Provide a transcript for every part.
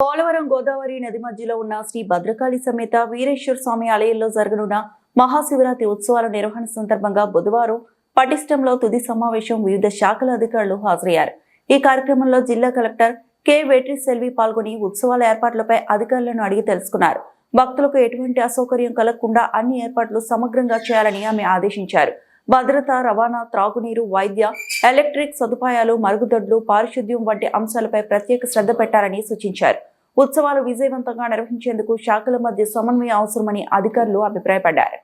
పోలవరం గోదావరి నది మధ్యలో ఉన్న శ్రీ భద్రకాళి సమేత వీరేశ్వర స్వామి ఆలయంలో జరగనున్న మహాశివరాత్రి ఉత్సవాల నిర్వహణ సందర్భంగా బుధవారం పటిష్టంలో తుది సమావేశం వివిధ శాఖల అధికారులు హాజరయ్యారు. ఈ కార్యక్రమంలో జిల్లా కలెక్టర్ కె వెట్రి సెల్వి పాల్గొని ఉత్సవాల ఏర్పాట్లపై అధికారులను అడిగి తెలుసుకున్నారు. భక్తులకు ఎటువంటి అసౌకర్యం కలగకుండా అన్ని ఏర్పాట్లు సమగ్రంగా చేయాలని ఆమె ఆదేశించారు. భద్రత రవాణా త్రాగునీరు వైద్య ఎలక్ట్రిక్ సదుపాయాలు మరుగుదొడ్లు పారిశుద్ధ్యం వంటి అంశాలపై ప్రత్యేక శ్రద్ధ పెట్టాలని సూచించారు. ఉత్సవాలు విజయవంతంగా నిర్వహించేందుకు శాఖల మధ్య సమన్వయం అవసరమని అధికారులు అభిప్రాయపడ్డారు.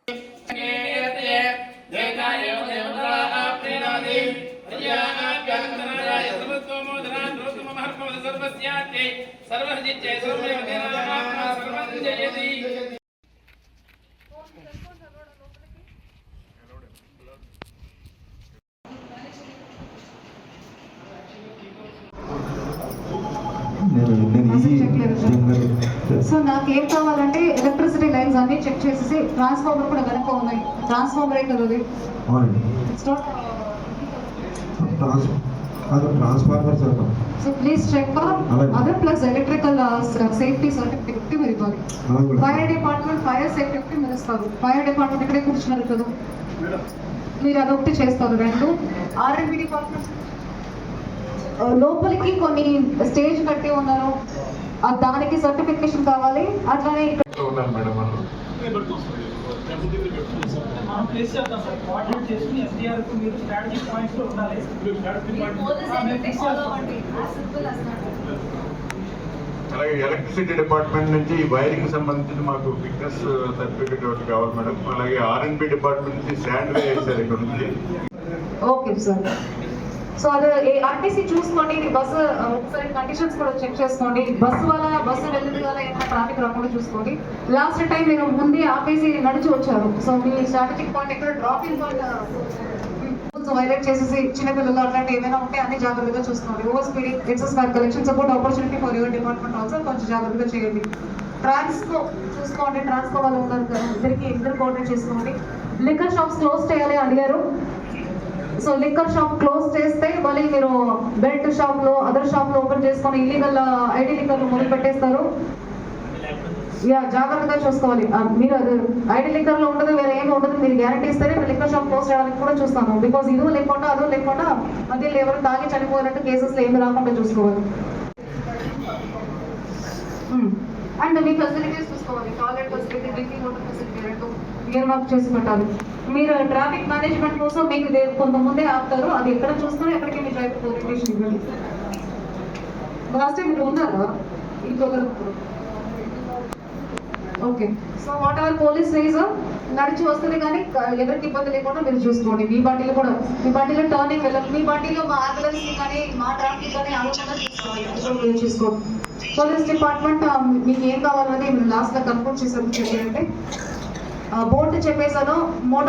నేను సో నాకు ఏం కావాలంటే ఎలక్ట్రిసిటీ లైన్స్ అన్ని చెక్ చేసేసి ట్రాన్స్ఫార్మర్ కూడా వెనక ఉన్నాయి. ట్రాన్స్ఫార్మర్ కదా ట్రాన్స్ అది transformer sir so please check అలాగే. Other plus electrical safety certificate మీరు ఇవ్వాలి ఫైర్ డిపార్ట్మెంట్ ఫైర్ సేఫ్టీ మీరు ఇస్తారు ఫైర్ డిపార్ట్మెంట్ ఇక్కడే కూర్చున్నారు కదా. మీరు అదొకటి చేస్తారు రెండు. ఆర్ఎండ్బి డిపార్ట్మెంట్ ఆ, లోపలికి కొన్ని స్టేజ్ కట్టి ఉన్నారు. దానికి సర్టిఫికేషన్ కావాలి అట్లానే అలాగే ఎలక్ట్రిసిటీ డిపార్ట్మెంట్ నుంచి ఈ వైరింగ్ సంబంధించి మాకు ఫిట్నెస్ సర్టిఫికేట్ ఒకటి కావాలి మేడం. అలాగే ఆర్ఎన్బి డిపార్ట్మెంట్ నుంచి శాండ్ వే వేశారు ఇక్కడ నుంచి. Okay sir. సో అది ఆర్టీసీ చూసుకోండి బస్సు ఒకసారి కండిషన్స్ కూడా చెక్ చేసుకోండి. బస్సు వల్ల బస్సు వెళ్ళింది వల్ల ఏమైనా ట్రాఫిక్ రాకుండా చూసుకోండి. లాస్ట్ టైం మీరు ముందే ఆపేసి నడిచి వచ్చారు. సో మీ స్ట్రాటజిక్ పాయింట్ ఎక్కడ డ్రాపింగ్ పాయింట్ వైలెట్ చేసేసి చిన్నపిల్లలు అట్లాంటి ఏమైనా ఉంటే అన్ని జాగ్రత్తగా చూసుకోండి. Over speeding excess back collection support opportunity for your department also కొంచెం జాగ్రత్తగా చేయండి. ట్రాన్స్కో చూసుకోండి ట్రాన్స్కో వాళ్ళు ఉన్నారు కదా ఇద్దరికి ఇద్దరు కోఆర్డినేట్ చేసుకోండి. లిక్కర్ షాప్స్ క్లోజ్ చేయాలి అడిగారు. సో లిక్కర్ షాప్ క్లోజ్ చేస్తే మళ్ళీ మీరు బెల్ట్ షాప్లో అదర్ షాప్లో ఓపెన్ చేసుకొని ఇల్లీగల్ uh, ఐడి లింకర్లు మొదలు పెట్టేస్తారు. యా జాగ్రత్తగా చూసుకోవాలి. మీరు అది ఐడి లింకర్లో ఉండదు వేరే ఏమి ఉండదు మీరు గ్యారంటీ ఇస్తేనే మీరు లిక్కర్ షాప్ క్లోజ్ చేయడానికి కూడా చూస్తాము. బికాస్ ఇదో లేకుండా అదో లేకుండా మధ్యలో ఎవరు తాగి చనిపోయినట్టు కేసెస్ ఏమి రాకుండా చూసుకోవాలి. అండ్ మీ ఫెసిలిటీస్ చూసుకోవాలి. Toilet facility drinking water facility రెండు మీరు మాకు చేసి పెట్టాలి. మీరు ట్రాఫిక్ మేనేజ్మెంట్ కోసం మీకు కొంతమందే ఆపుతారు. అది ఎక్కడ చూస్తారో ఎక్కడికి మీ డ్రైవర్ ఓరియంటేషన్ ఇవ్వండి లాస్ట్ టైం మీరు ఉన్నారా? ఇంకొకరు okay so whatever police రీజ్ నడిచి వస్తుంది కానీ ఎవరికి ఇబ్బంది లేకుండా మీరు చూసుకోండి. మీ బండిలో కూడా మీ బండిలో టర్నింగ్ వెళ్ళాలి. మీ బండిలో మా అంబులెన్స్ కానీ మా ట్రాఫిక్ కానీ ఆలోచన చూసుకోవాలి చూసుకోండి. పోలీస్ డిపార్ట్మెంట్ మీకు ఏం కావాలనేది లాస్ట్ లాస్ట్లో కన్ఫర్మ్ చేసారు చెప్పండి బోర్డు చెప్పేసాను మోటార్